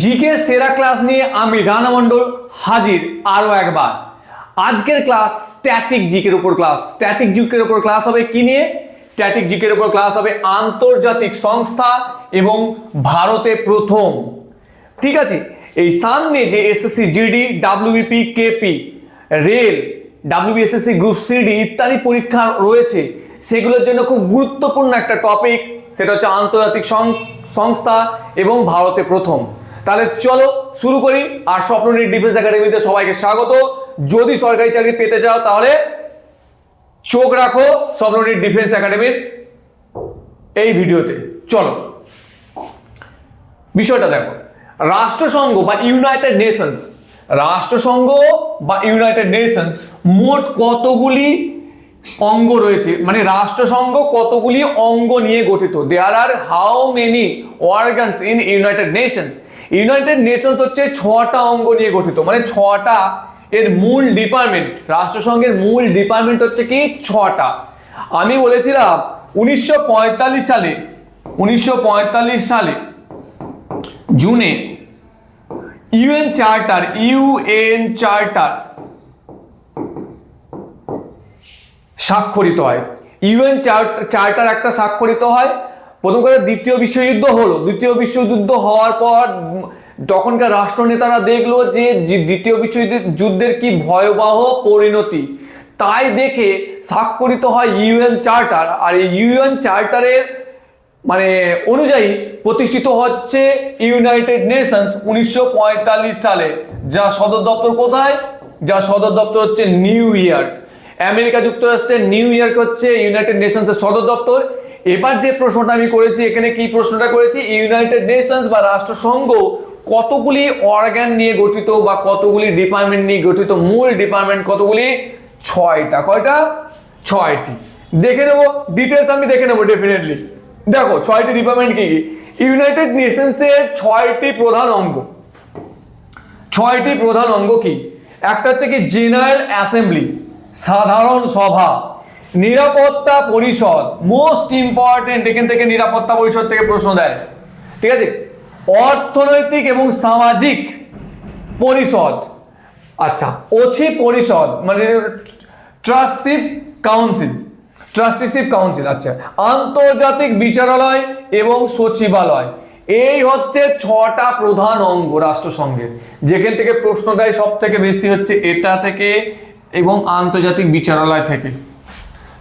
GK সেরা class নিয়ে আমি রানা মণ্ডল হাজির আরও একবার। আজকের ক্লাস স্ট্যাটিক জিকের উপর ক্লাস স্ট্যাটিক জিকের উপর ক্লাস হবে কি নিয়ে? স্ট্যাটিক জিকের উপর ক্লাস হবে আন্তর্জাতিক সংস্থা এবং ভারতে প্রথম। ঠিক আছে? এই সামনে যে SSC GD WBP KP rail WBSSC group CD ইত্যাদি পরীক্ষা রয়েছে, সেগুলোর জন্য খুব গুরুত্বপূর্ণ একটা টপিক সেটা হচ্ছে আন্তর্জাতিক সংস্থা এবং ভারতে প্রথম। তাহলে চলো শুরু করি আর স্বপ্ননীর ডিফেন্স একাডেমিতে সবাইকে স্বাগত। যদি সরকারি চাকরি পেতে চাও তাহলে চোখ রাখো স্বপ্ননীর ডিফেন্স একাডেমির এই ভিডিওতে। চলো। বিষয়টা দেখো। রাষ্ট্রসংঘ বা ইউনাইটেড নেশনস, রাষ্ট্রসংঘ বা ইউনাইটেড নেশনস মোট কতগুলি অঙ্গ রয়েছে? মানে রাষ্ট্রসংঘ কতগুলি অঙ্গ নিয়ে গঠিত? There are how many organs in United Nations United Nations হচ্ছে ছটা অঙ্গ নিয়ে গঠিত মানে ছটা এর মূল ডিপার্টমেন্ট রাষ্ট্রসংঘের মূল ডিপার্টমেন্ট হচ্ছে কি? ছটা। আমি বলেছিলাম, উনিশশো পঁয়তাল্লিশ সালে, উনিশশো পঁয়তাল্লিশ সালে, জুনে, ইউএন চার্টার ইউএন চার্টার স্বাক্ষরিত হয়। ইউএন চার্টার একটা স্বাক্ষরিত হয় প্রথম কথা, দ্বিতীয় বিশ্বযুদ্ধ হলো। দ্বিতীয় বিশ্বযুদ্ধ হওয়ার পর তখনকার রাষ্ট্রনেতারা দেখল যে দ্বিতীয় বিশ্বযুদ্ধের যুদ্ধের কি ভয়াবহ পরিণতি। তাই দেখে স্বাক্ষরিত হয় ইউএন চার্টার। আর এই ইউএন চার্টারের মানে অনুযায়ী প্রতিষ্ঠিত হচ্ছে ইউনাইটেড নেশনস উনিশশো পঁয়তাল্লিশ সালে, যা সদর দপ্তর কোথায়? যা সদর দপ্তর হচ্ছে নিউ ইয়র্ক। আমেরিকা যুক্তরাষ্ট্রের নিউ ইয়র্ক হচ্ছে ইউনাইটেড নেশনসের সদর দপ্তর। এবার যে প্রশ্নটা আমি করেছি, এখানে কি প্রশ্নটা করেছি? ইউনাইটেড নেশনস বা রাষ্ট্রসংঘ কতগুলি অর্গান নিয়ে গঠিত বা কতগুলি ডিপার্টমেন্ট নিয়ে গঠিত, মূল ডিপার্টমেন্ট কতগুলি? ছয়টা। কয়টা? ছয়টি। দেখে নেব ডিটেলস আমি দেখে নেব ডেফিনেটলি দেখো, ছয়টি ডিপার্টমেন্ট কি কি? ইউনাইটেড নেশনসের ছয়টি প্রধান অঙ্গ। ছয়টি প্রধান অঙ্গ কি? একটা হচ্ছে কি জেনারেল অ্যাসেম্বলি সাধারণ সভা। নিরাপত্তা পরিষদ মোস্ট ইম্পর্টেন্ট এখান থেকে নিরাপত্তা পরিষদ থেকে প্রশ্ন দেয়। ঠিক আছে? অর্থনৈতিক এবং সামাজিক পরিষদ। আচ্ছা ওছি পরিষদ মানে ট্রাস্টিপ কাউন্সিল ট্রাস্টিশিপ কাউন্সিল আচ্ছা আন্তর্জাতিক বিচারালয় এবং সচিবালয়। এই হচ্ছে ছটা প্রধান অঙ্গ রাষ্ট্রসংঘের যেখান থেকে প্রশ্ন দেয় সব থেকে বেশি হচ্ছে এটা থেকে এবং আন্তর্জাতিক বিচারালয় থেকে।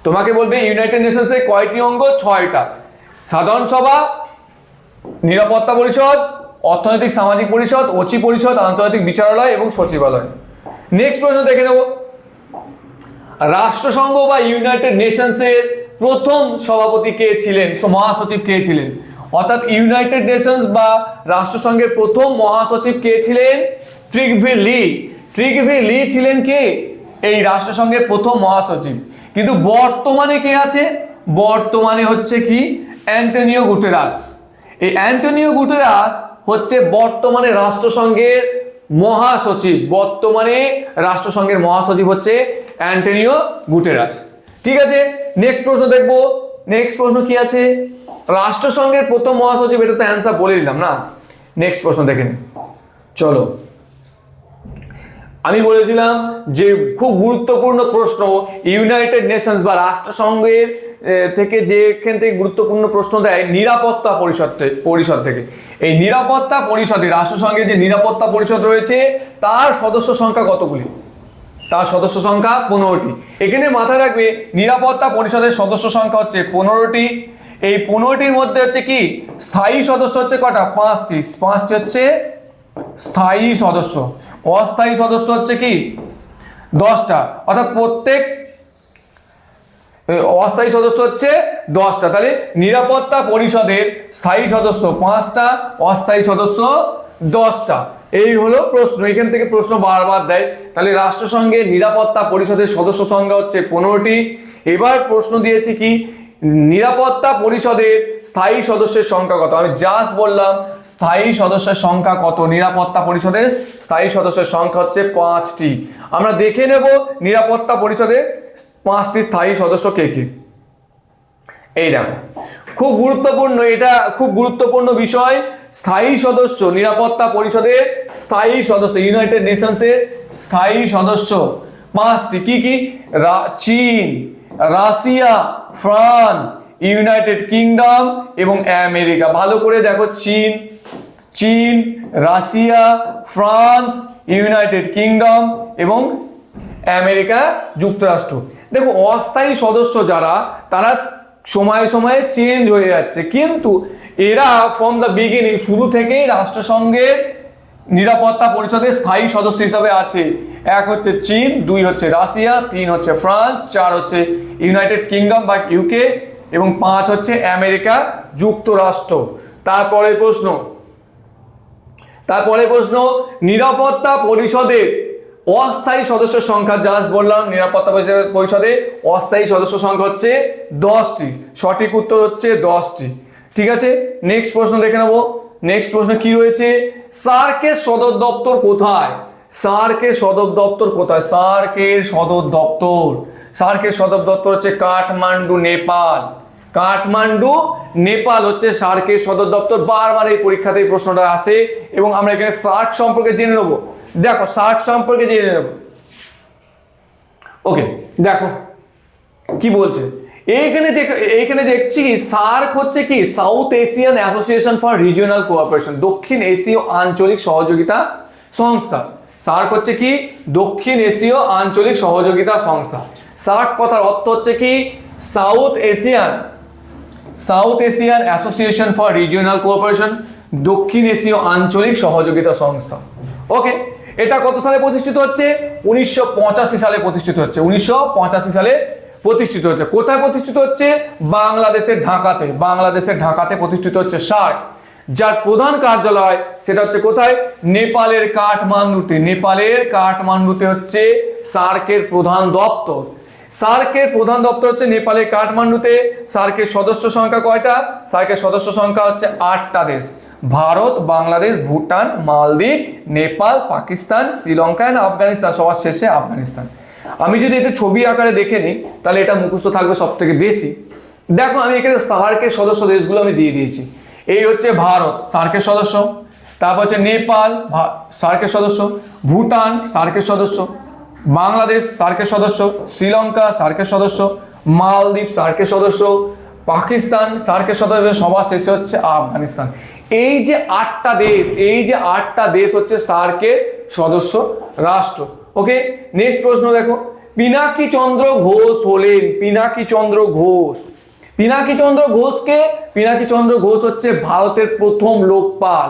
তোমাকে বলবে ইউনাইটেড নেশনসের কয়টি অঙ্গ? ছয়টা। সাধারণ সভা, নিরাপত্তা পরিষদ, অর্থনৈতিক সামাজিক পরিষদ, ওচি পরিষদ, আন্তর্জাতিক বিচারালয় এবং সচিবালয়। নেক্সট প্রশ্ন দেখে নেব। রাষ্ট্রসংঘ বা ইউনাইটেড নেশনসের প্রথম সভাপতি কে ছিলেন? মহাসচিব কে ছিলেন? অর্থাৎ ইউনাইটেড নেশনস বা রাষ্ট্রসংঘের প্রথম মহাসচিব কে ছিলেন? ট্রিগভি লি। ট্রিগভি লি ছিলেন কে? এই রাষ্ট্রসংঘের প্রথম মহাসচিব। কিন্তু বর্তমানে কে আছে? বর্তমানে হচ্ছে কি? Antonio Guterres. এই অ্যান্টনিও গুটেরাস হচ্ছে বর্তমানে রাষ্ট্রসংঘের মহাসচিব। বর্তমানে রাষ্ট্রসংঘের মহাসচিব হচ্ছে অ্যান্টনিও গুটেরাস। ঠিক আছে? নেক্সট প্রশ্ন দেখব। নেক্সট প্রশ্ন কি আছে? রাষ্ট্রসংঘের প্রথম মহাসচিব, এটা তো অ্যান্সার বলে দিলাম না। নেক্সট প্রশ্ন দেখেন চলো। আমি বলেছিলাম যে খুব গুরুত্বপূর্ণ প্রশ্ন ইউনাইটেড নেশনস বা রাষ্ট্রসংঘের থেকে যেখান থেকে গুরুত্বপূর্ণ প্রশ্ন দেয়, নিরাপত্তা পরিষদ পরিষদ থেকে। এই নিরাপত্তা পরিষদে রাষ্ট্রসংঘের যে নিরাপত্তা পরিষদ রয়েছে, তার সদস্য সংখ্যা কতগুলি? তার সদস্য সংখ্যা পনেরোটি। এখানে মাথায় রাখবে, নিরাপত্তা পরিষদের সদস্য সংখ্যা হচ্ছে পনেরোটি। এই পনেরোটির মধ্যে হচ্ছে কি? স্থায়ী সদস্য হচ্ছে কটা? পাঁচটি। পাঁচটি হচ্ছে স্থায়ী সদস্য। অস্থায়ী সদস্য হচ্ছে কি? দশটা। অর্থাৎ প্রত্যেক অস্থায়ী সদস্য হচ্ছে দশটা। তাহলে নিরাপত্তা পরিষদের স্থায়ী সদস্য পাঁচটা, অস্থায়ী সদস্য দশটা। এই হলো প্রশ্ন। এখান থেকে প্রশ্ন বারবার দেয়। তাহলে রাষ্ট্রসংঘের নিরাপত্তা পরিষদের সদস্য সংখ্যা হচ্ছে পনেরোটি। এবার প্রশ্ন দিয়েছি কি? নিরাপত্তা পরিষদের স্থায়ী সদস্যের সংখ্যা কত? আমি জাস্ট বললাম, স্থায়ী সদস্যের সংখ্যা কত? নিরাপত্তা পরিষদের স্থায়ী সদস্যের সংখ্যা হচ্ছে পাঁচটি। আমরা দেখে নেব নিরাপত্তা পরিষদের পাঁচটি স্থায়ী সদস্য কে কে। এই দেখো, খুব গুরুত্বপূর্ণ এটা, খুব গুরুত্বপূর্ণ বিষয়, স্থায়ী সদস্য, নিরাপত্তা পরিষদের স্থায়ী সদস্য ইউনাইটেড নেশনসের স্থায়ী সদস্য, পাঁচটি, কি কি? চীন। রাশিয়া, ফ্রান্স, ইউনাইটেড কিংডম এবং আমেরিকা। ভালো করে দেখো, চীন চীন, রাশিয়া, ফ্রান্স, ইউনাইটেড কিংডম এবং আমেরিকা যুক্তরাষ্ট্র। দেখো, অস্থায়ী সদস্য যারা, তারা সময়ে সময়ে চেঞ্জ হয়ে যাচ্ছে। কিন্তু এরা ফ্রম দ্য বিগিনিং শুরু থেকেই রাষ্ট্রসংঘের নিরাপত্তা পরিষদের স্থায়ী সদস্য হিসাবে আছে। এক হচ্ছে চীন, দুই হচ্ছে রাশিয়া, তিন হচ্ছে ফ্রান্স, চার হচ্ছে ইউনাইটেড কিংডম বা ইউকে এবং পাঁচ হচ্ছে আমেরিকা, যুক্তরাষ্ট্র। তারপরে প্রশ্ন। তারপরে প্রশ্ন, নিরাপত্তা পরিষদের অস্থায়ী সদস্য সংখ্যা জাস্ট বললাম, নিরাপত্তা পরিষদে অস্থায়ী সদস্য সংখ্যা হচ্ছে দশটি। সঠিক উত্তর হচ্ছে দশটি। ঠিক আছে? নেক্সট প্রশ্ন দেখে নেব। নেক্সট প্রশ্ন কি রয়েছে? সার্কের সদর দপ্তর কোথায়? সার্কের সদর দপ্তর কোথায়? সার্কের সদর দপ্তর। সার্কের সদর দপ্তর হচ্ছে কাঠমান্ডু, নেপাল। কাঠমান্ডু, নেপাল হচ্ছে সার্কের সদর দপ্তর। বারবার এই পরীক্ষাতে এই প্রশ্নটা আসে এবং আমরা এখানে সার্ক সম্পর্কে জেনে নেব। দেখো সার্ক সম্পর্কে জেনে নেব। ওকে, দেখো, কি বলছে? এইখানে এইখানে দেখছি কি, সার্ক হচ্ছে কি, South Asian Association for Regional Cooperation, দক্ষিণ এশীয় আঞ্চলিক সহযোগিতা সংস্থা। সার্ক হচ্ছে কি, দক্ষিণ এশীয় আঞ্চলিক সহযোগিতা সংস্থা। সার্ক কথার অর্থ হচ্ছে কি, South Asian South Asian Association for Regional Cooperation, দক্ষিণ এশীয় আঞ্চলিক সহযোগিতা সংস্থা। ওকে, এটা কত সালে প্রতিষ্ঠিত হচ্ছে? উনিশশো পঁচাশি সালে প্রতিষ্ঠিত হচ্ছে। উনিশশো পঁচাশি সালে প্রতিষ্ঠিত হচ্ছে। কোথায় প্রতিষ্ঠিত হচ্ছে? বাংলাদেশের ঢাকাতে। বাংলাদেশের ঢাকাতে প্রতিষ্ঠিত হচ্ছে সার্ক যার প্রধান কার্যালয় সেটা হচ্ছে কোথায়? নেপালের কাঠমান্ডুতে। নেপালের কাঠমান্ডুতে হচ্ছে সার্কের প্রধান দপ্তর। সার্কের প্রধান দপ্তর হচ্ছে নেপালের কাঠমান্ডুতে। সার্কের সদস্য সংখ্যা কয়টা? সার্কের সদস্য সংখ্যা হচ্ছে আটটা দেশ। ভারত, বাংলাদেশ, ভুটান, মালদ্বীপ, নেপাল, পাকিস্তান, শ্রীলঙ্কা আফগানিস্তান। সবার শেষে আফগানিস্তান। আমি যদি এটা ছবি আকারে দেখে নিই, তাহলে এটা মুখস্থ থাকবে সব থেকে বেশি। দেখো, আমি এখানে সার্কের সদস্য দেশগুলো আমি দিয়ে দিয়েছি। এই হচ্ছে ভারত সার্কের সদস্য। তারপর হচ্ছে নেপাল সার্কের সদস্য। ভুটান সার্কের সদস্য। বাংলাদেশ সার্কের সদস্য। শ্রীলঙ্কা সার্কের সদস্য। মালদ্বীপ সার্কের সদস্য। পাকিস্তান সার্কের সদস্য। সবার শেষে হচ্ছে আফগানিস্তান। এই যে আটটা দেশ, এই যে আটটা দেশ হচ্ছে সার্কের সদস্য রাষ্ট্র। ওকে নেক্সট প্রশ্ন দেখো। পিনাকি চন্দ্র ঘোষ হলেন। পিনাকি চন্দ্র ঘোষ। পিনাকি চন্দ্র ঘোষকে, পিনাকি চন্দ্র ঘোষ হচ্ছে ভারতের প্রথম লোকপাল।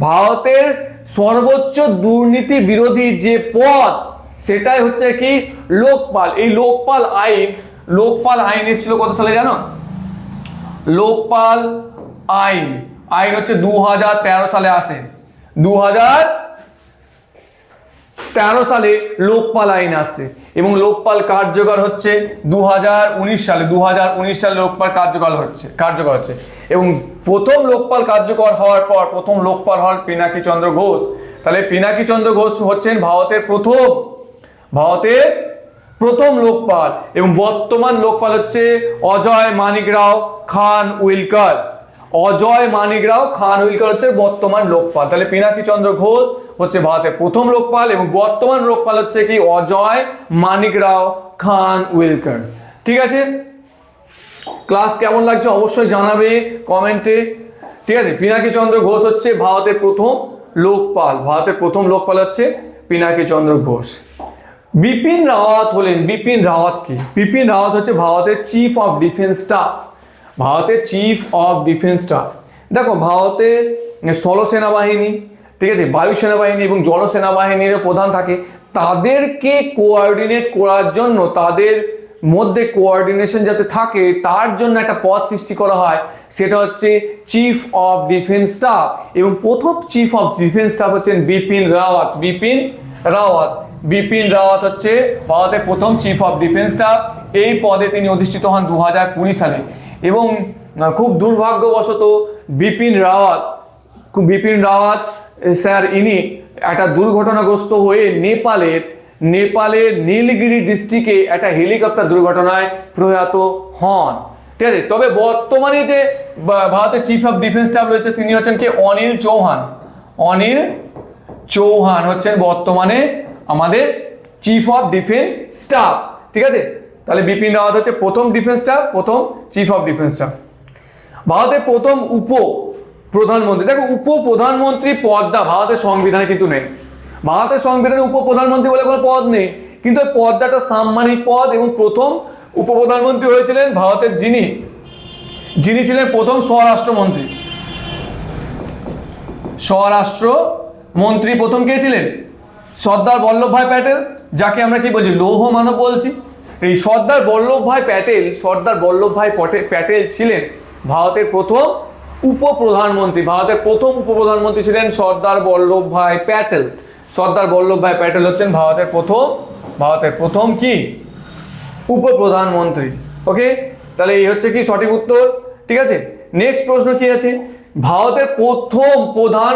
ভারতের সর্বোচ্চ দুর্নীতি বিরোধী যে পদ, সেটাই হচ্ছে কি? লোকপাল। এই লোকপাল আইন লোকপাল আইন এসেছিল কত সালে জানো? লোকপাল আইন। আইন হচ্ছে দু হাজার তেরো সালে আসে। দু হাজার তেরো সালে লোকপাল আইন আসছে। এবং লোকপাল কার্যকর হচ্ছে দু হাজার উনিশ সালে। দু হাজার উনিশ সালে লোকপাল কার্যকর হচ্ছে কার্যকর হচ্ছে। এবং প্রথম লোকপাল কার্যকর হওয়ার পর, প্রথম লোকপাল হল পিনাকি চন্দ্র ঘোষ। তাহলে পিনাকি চন্দ্র ঘোষ হচ্ছেন ভারতের প্রথম ভারতের প্রথম লোকপাল। এবং বর্তমান লোকপাল হচ্ছে অজয় মানিক রাও খান উইলকার। অজয় মানিক রাও খান উইলকার হচ্ছে বর্তমান লোকপাল। তাহলে পিনাকি চন্দ্র ঘোষ হচ্ছে ভারতের প্রথম লোকপাল এবং বর্তমান লোকপাল হচ্ছে কি অজয় মানিক রাও খান উইলকার। ঠিক আছে? ক্লাস কেমন লাগছে অবশ্যই জানাবে কমেন্টে। ঠিক আছে? পিনাকি চন্দ্র ঘোষ হচ্ছে ভারতের প্রথম লোকপাল। ভারতের প্রথম লোকপাল হচ্ছে পিনাকি চন্দ্র ঘোষ। বিপিন রাওয়াত হলেন, বিপিন রাওয়াত কি? বিপিন রাওয়াত হচ্ছে ভারতের চিফ অফ ডিফেন্স স্টাফ ভারতের চিফ অফ ডিফেন্স স্টাফ দেখো ভারতের স্থল সেনাবাহিনী ঠিক আছে, বায়ু সেনাবাহিনী এবং জল সেনাবাহিনীর প্রধান থাকে। তাদেরকে কোঅর্ডিনেট করার জন্য, তাদের মধ্যে কোঅর্ডিনেশন যাতে থাকে, তার জন্য একটা পদ সৃষ্টি করা হয়। সেটা হচ্ছে চিফ অফ ডিফেন্স স্টাফ এবং প্রথম চিফ অফ ডিফেন্স স্টাফ হচ্ছেন বিপিন রাওয়াত। বিপিন রাওয়াত। বিপিন রাওয়াত হচ্ছে ভারতের প্রথম চিফ অফ ডিফেন্স স্টাফ এই পদে তিনি অধিষ্ঠিত হন দু হাজার কুড়ি সালে। এবং খুব দুর্ভাগ্যবশত বিপিন রাওয়াত বিপিন রাওয়াত স্যার, ইনি একটা দুর্ঘটনাগ্রস্ত হয়ে নেপালের নেপালের নীলগিরি ডিস্ট্রিক্টে একটা হেলিকপ্টার দুর্ঘটনায় প্রয়াত হন। ঠিক আছে, তবে বর্তমানে যে ভারতের চিফ অফ ডিফেন্স স্টাফ রয়েছে, তিনি হচ্ছেন কি? অনিল চৌহান। অনিল চৌহান হচ্ছেন বর্তমানে আমাদের চিফ অফ ডিফেন্স স্টাফ ঠিক আছে? তাহলে বিপিন রাওয়াত হচ্ছে প্রথম ডিফেন্স স্টাফ প্রথম চিফ অফ ডিফেন্স স্টাফ ভারতের প্রথম উপ প্রধানমন্ত্রী। দেখো উপ প্রধানমন্ত্রী পদটা ভারতের সংবিধানে কিন্তু নেই। ভারতের সংবিধানে উপ প্রধানমন্ত্রী বলে কোনো পদ নেই। কিন্তু পদটা সাম্মানিক পদ এবং প্রথম উপপ্রধানমন্ত্রী হয়েছিলেন ভারতের যিনি। যিনি ছিলেন প্রথম স্বরাষ্ট্রমন্ত্রী। স্বরাষ্ট্র মন্ত্রী প্রথম কে ছিলেন? সর্দার বল্লভভাই প্যাটেল, যাকে আমরা কি বলছি? লৌহ মানব বলছি। এই সর্দার বল্লভভাই প্যাটেল, সর্দার বল্লভভাই প্যাটেল ছিলেন ভারতের প্রথম উপপ্রধানমন্ত্রী, ভারতের প্রথম উপপ্রধানমন্ত্রী ছিলেন সর্দার বল্লভভাই প্যাটেল। সর্দার বল্লভভাই প্যাটেল হচ্ছেন ভারতের প্রথম ভারতের প্রথম কি? উপপ্রধানমন্ত্রী। ওকে তাহলে এই হচ্ছে কি সঠিক উত্তর? ঠিক আছে? নেক্সট প্রশ্ন কি আছে? ভারতের প্রথম প্রধান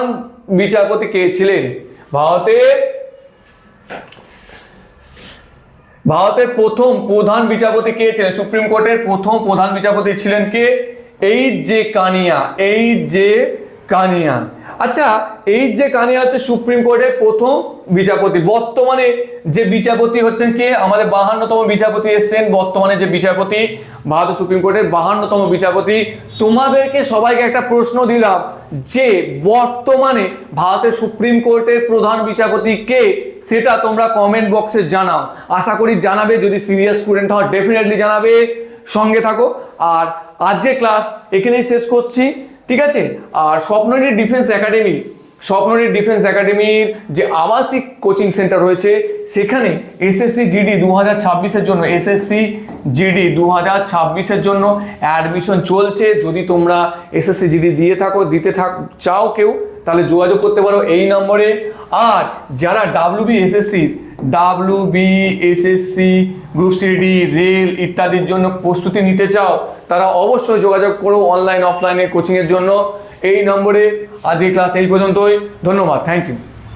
বিচারপতি কে ছিলেন? ভারতের ভারতের প্রথম প্রধান বিচারপতি কে ছিলেন? সুপ্রিম কোর্টের প্রথম প্রধান বিচারপতি ছিলেন কে? এই যে কানিয়া, এই যে কানিয়া। আচ্ছা এই যে কানিয়া হচ্ছে সুপ্রিম কোর্টের প্রথম বিচারপতি। বর্তমানে যে বিচারপতি হচ্ছেন কে? আমাদের বাহান্নতম বিচারপতি এসছেন বর্তমানে যে বিচারপতি ভারতের সুপ্রিম কোর্টের বাহান্নতম বিচারপতি। তোমাদেরকে সবাইকে একটা প্রশ্ন দিলাম যে, বর্তমানে ভারতের সুপ্রিম কোর্টের প্রধান বিচারপতি কে? সেটা তোমরা কমেন্ট বক্সে জানাও। আশা করি জানাবে, যদি সিরিয়াস স্টুডেন্ট হও ডেফিনেটলি জানাবে। সঙ্গে থাকো। আর আজকে ক্লাস এখানেই শেষ করছি, ঠিক আছে? আর স্বপ্ননী ডিফেন্স একাডেমি স্বপ্নরী ডিফেন্স একাডেমির যে আবাসিক কোচিং সেন্টার রয়েছে, সেখানে এসএসসি জিডি দু হাজার ছাব্বিশের জন্য এসএসসি জিডি দু হাজার ছাব্বিশের জন্য অ্যাডমিশন চলছে। যদি তোমরা এসএসসি জিডি দিয়ে থাকো, দিতে থাক, চাও কেউ তাহলে যোগাযোগ করতে পারো এই নম্বরে। আর যারা WB SSC W B SSC group CD rail ইত্যাদির জন্য প্রস্তুতি নিতে চাও, তারা অবশ্যই যোগাযোগ করো অনলাইন অফলাইনে কোচিংয়ের জন্য। এই নম্বরে আজকে ক্লাস এই পর্যন্তই। ধন্যবাদ। Thank you